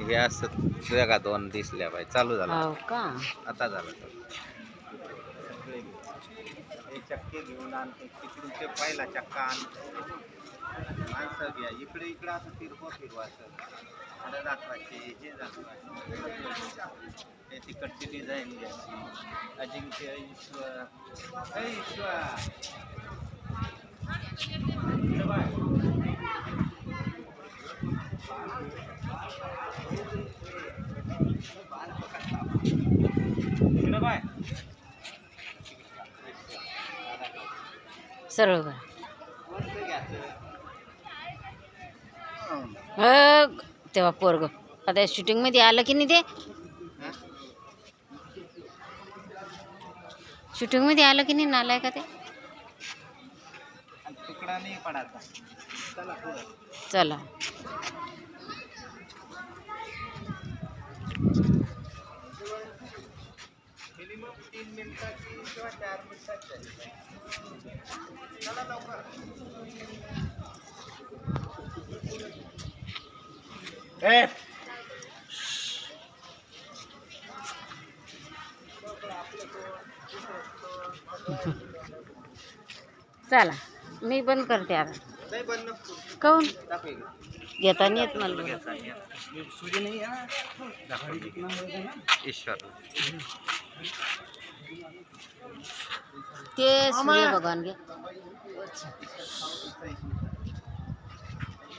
हे असं जगा दोन दिसल्या बाई. चालू झाला. हो का? आता झालं. चक्के घेऊन आणतो तिकडून ते पहिला चक्का आणतो माणसं घ्या इकडे इकडे असं फिरवा फिरवायचं झाडं दाखवायचे हे दाखवायचे हे तिकडची डिझाईन घ्यायची अजिंक्य ईश्वर हे ईश्वर इकडं बाय. इकडं बाय. सरळ. अ, तेव्हा पोरग. आता शूटिंगमध्ये आलं की नाही ते? हा? शूटिंगमध्ये आलं की नाही? नालाय का ते? चला. तीन मिनिटाची किंवा चार मिनिटाची झाली पाहिजे. चला लवकर ए. चला मी बंद करते आता. काऊन. घेता नाही येत मला. घेता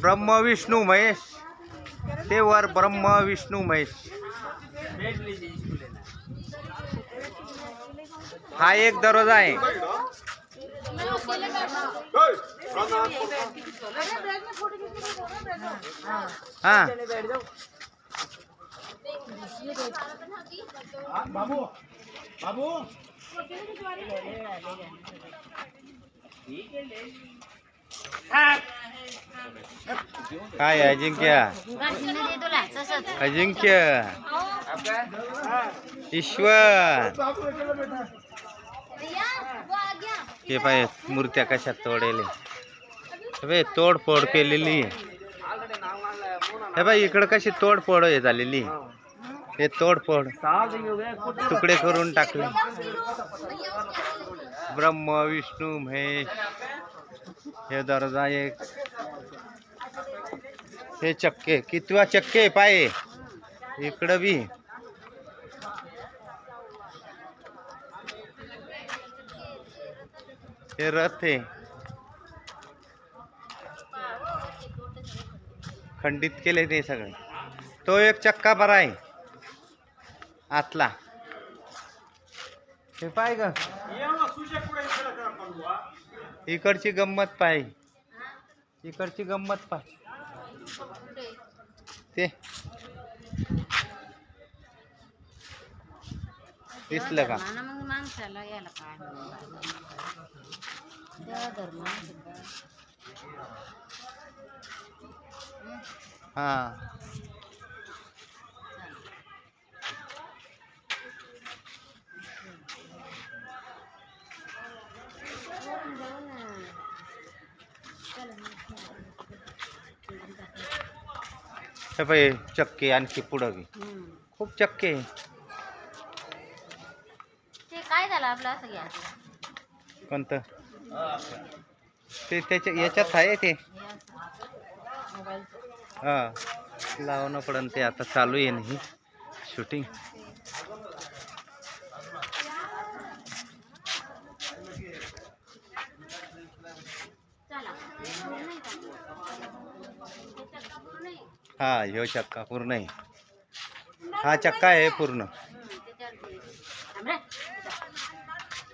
ब्रह्म विष्णू महेश. ते वर ब्रह्म विष्णू महेश. हा एक दरवाजा आहे. हा. काय अजिंक्य? अजिंक्य. ईश्वर. हे पाय मूर्त्या कशा तोडेले? हे तोडफोड केलेली. हे बाई इकडं कशी तोडफोड हे झालेली? हे तोडफोड. तुकडे करून टाकले. ब्रह्म विष्णू महेश. हे दर्जा एक. हे चक्के कितवा चक्के पाय. इकडं बी. हे रथ आहे. खंडित केले ते सगळे. तो एक चक्का बरा आहे. आतला. हे पाय ग. इकडची गंमत पाय. इकडची गंमत पाय. ते. दिसलं का? हा. हे पाय चक्के आणखी पुढं हम्म. खूप चक्के. ते काय झालं आपलं असं घ्या. कोणतं? ते त्याच्या याच्यात आहे ते. हा. लावणं पडन ते आता चालू आहे नाही शूटिंग चला पूर्ण आहे का? हे चक्का पूर्ण आहे. हा ह्यो चक्का पूर्ण आहे. हा चक्का आहे पूर्ण.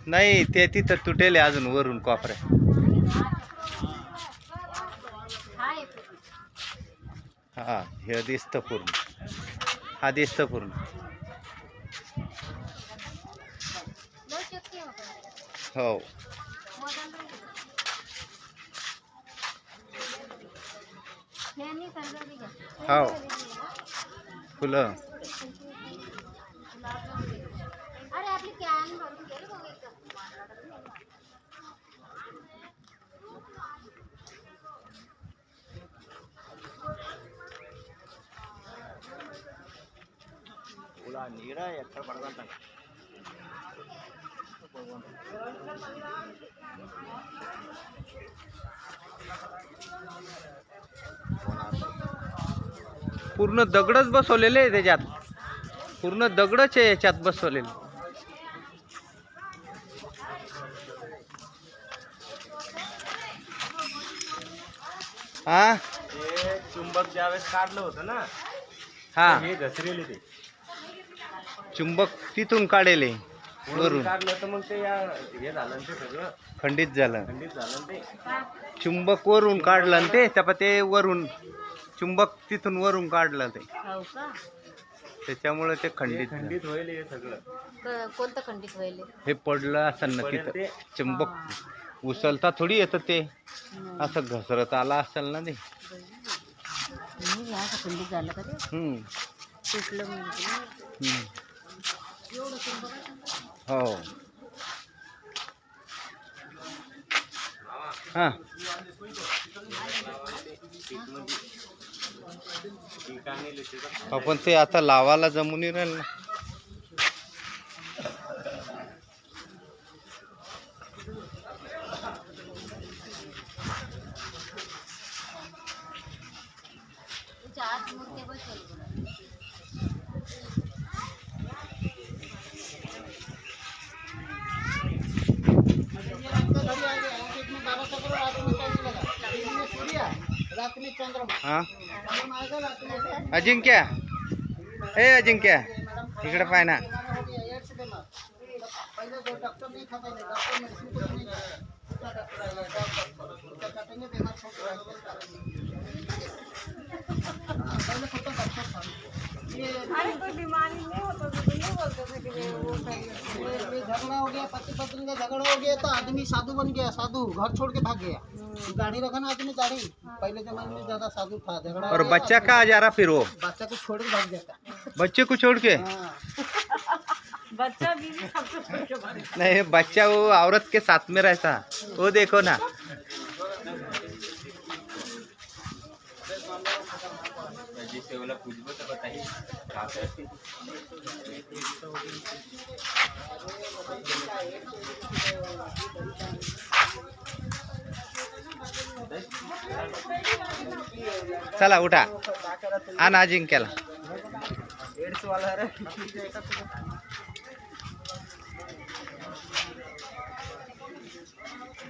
नाही ते तिथं तुटेल आहे अजून वरून कोपऱ्या हा. हा हा हे दिसतं पूर्ण. हा दिसतं पूर्ण. हो. हो फुलं. पूर्ण दगडच बसवलेले आहे त्याच्यात. पूर्ण दगडच आहे याच्यात बसवलेले. हा? ते चुंबक ज्यावेळेस काढलं होतं ना हा. हे घसरेले ते चुंबक तिथून काढेले वरून. वरून काढलं तर मग ते या हे झालं ना ते सगळं खंडित झालं. खंडित झालं ना ते चुंबक वरून काढलं आणि ते त्या ते वरून चुंबक तिथून वरून काढलं ते. हो का? त्याच्यामुळे ते ते खंडित झालं. खंडित होईल हे सगळं. क- कोणतं खंडित व्हायले? हे पडलं असं ना पडेल तिथं ते चुंबक उचलता थोडी येतं ते. असं घसरत आला असेल ना ते. मी असं खंडित झालं का ते? हम्म, तुटलं म्हणजे. हम्म. एवढं चुंबक आहे. हो. हा. आपण ते आता लावायला जमून नाही राहिलं ना. हा? अजिंक्य. ए अजिंक्य. इकडे पाय ना. झगड़ा हो गया पति पत्नी का झगड़ा हो गया तो आदमी साधु बन गया साधु घर छोड़ के भाग गया। दाढ़ी रखा ना आदमी दाढ़ी पहले जमाने में ज़्यादा साधु था झगड़ा और हो बच्चा कहाँ जा रहा फिर वो? बच्चा को छोड़ के भाग जाता। बच्चे को छोड़ के? हाँ। नहीं बच्चा वो औरत के साथ में रहता। वो देखो ना जैसे वाला कुछ भी तो बताइए चला उठा. आण अजिंक्यला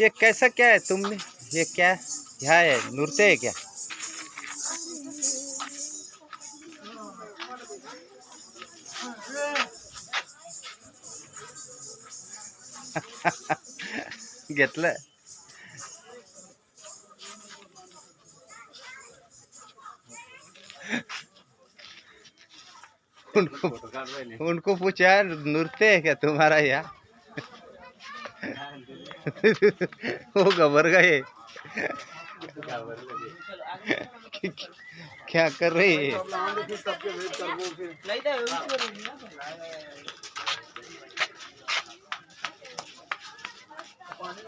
ये कैसा क्या है तुमने ये क्या? क्या है नुरते है क्या? घेतलं उनको उनको पूछा नृत्य है क्या तुम्हारा यहाँ? वो घबर गए। क्या कर रही है? पानी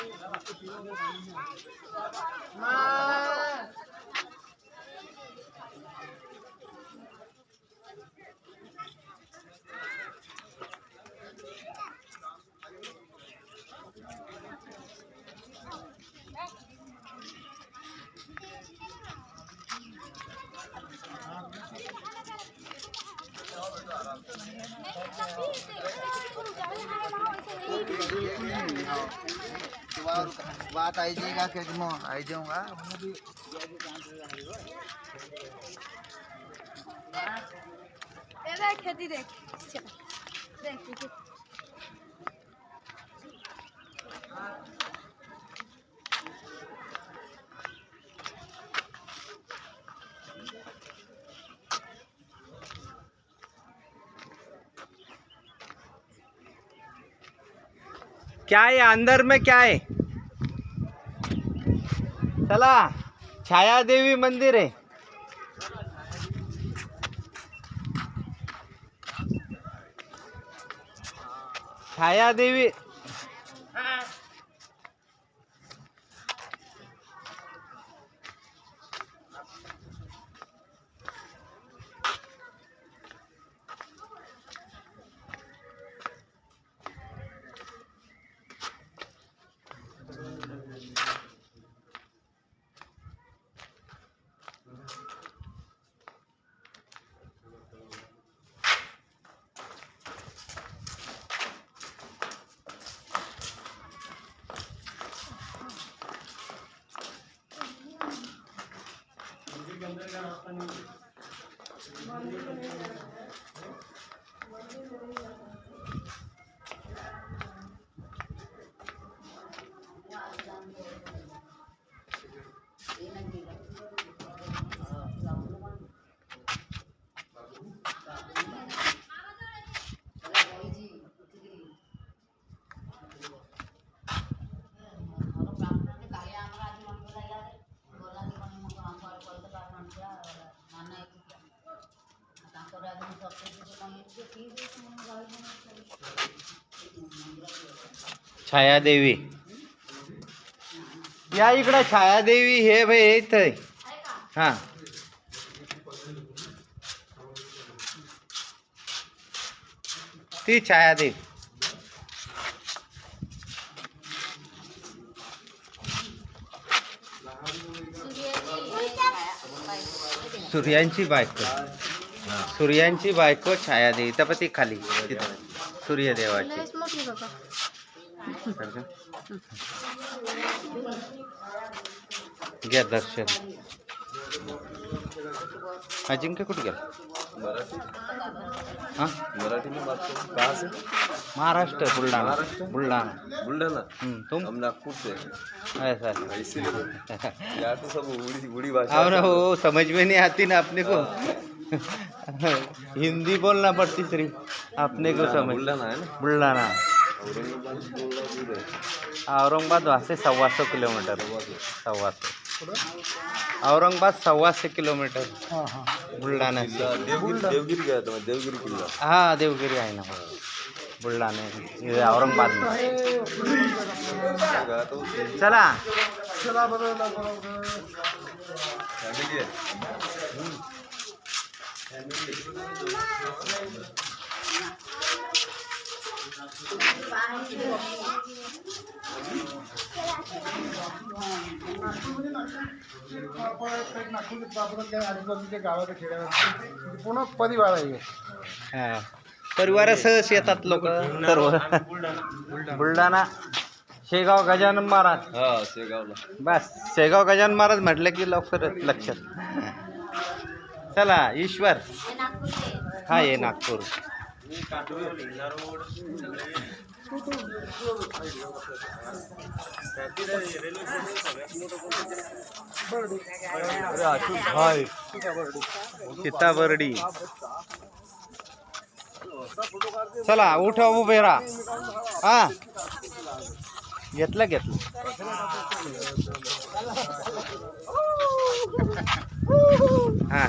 बात आई जाएगा कि मैं आई जाऊंगा हमने भी खेती देख देख क्या है अंदर में क्या है? चला छाया देवी मंदिर है। छाया देवी छायादेवी. या इकडं छायादेवी हे भाई येत हा. ती छायादेवी. सूर्यांची बायको. सूर्यांची बायको छायादेवी. तपती ती खाली. सूर्यदेवाची. घ्या दर्शन। अजिंक्य कुठे गेला मराठी? हा? मराठी बात करो। कहाँ से? महाराष्ट्र बुलढाणा। बुल्ढाना हम्म, तुम? हम नागपुर से। हैं। ऐसा है। इसीलिए यहाँ तो सब उड़ी उड़ी भाषा और वो समझ में नहीं आती ना अपने को। हिंदी बोलना पड़ती सिर्फ़। अपने को समझ। बुल्ढाना है ना? बुलढाणा। औरंगाबाद बोलना दूर है औरंगाबाद वहाँ से सव्वा सौ किलोमीटर. सव्वा सौ औरंगाबाद सव्वा सौ किलोमीटर. बुलढाणा देवगिरी देवगिरी किल्ला हाँ देवगिरी आहे ना. बुलढाणा. औरंगाबाद. में चला. पूर्ण परिवार आहे हा. परिवारासह येतात लोक. सर्व. बुलढाणा शेगाव गजानन महाराज. हाँ शेगावला. बस शेगाव गजानन महाराज म्हटलं की लवकर लक्षात. चला ईश्वर. हा ये नागपूर. सीताबर्डी. चला उठा उभे राहा. हा. घेतलं घेतलं. हा.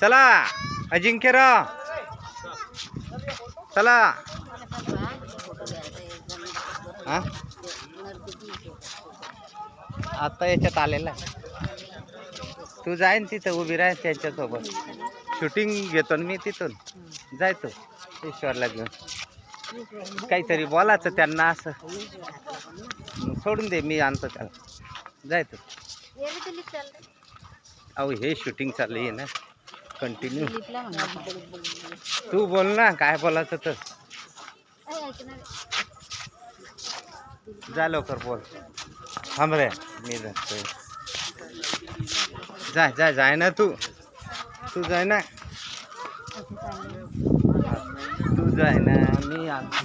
चला अजिंक्यराव चला. आता याच्यात आलेला तू जाईन तिथं उभी राह त्यांच्यासोबत. शूटिंग घेतो मी तिथून. जायचो ईश्वरला घेऊन. काहीतरी बोलायचं त्यांना असं. सोडून दे मी आणतो त्याला. जायचं अहो हे शूटिंग चालली आहे ना कंटिन्यू तू बोल ना काय बोलायचं तर. जा लवकर बोल. थांब रे मी जातोय. जाय जाय जाय ना तू. तू जाय ना. तू जाय ना मी आणतो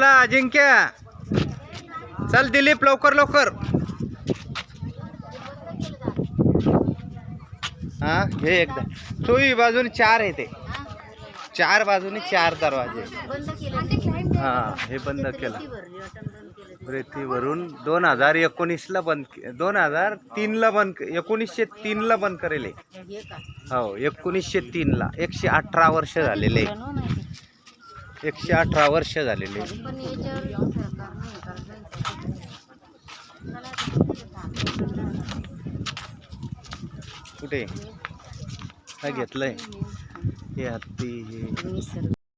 चला अजिंक्य चल दिलीप लवकर लवकर. हा हे एकदा. चोवी बाजूने चार आहे ते. चार बाजूने चार दरवाजे. हा हे बंद केलं. रेतीवरून दोन हजार एकोणीसला बंद दोन हजार तीनला बंद एकोणीसशे तीनला बंद करेल. हो एकोणीसशे तीनला. एकशे अठरा वर्ष झालेले. एकशे अठरा वर्ष झालेले. कुठे? हा घेतलंय. हे हत्ती हे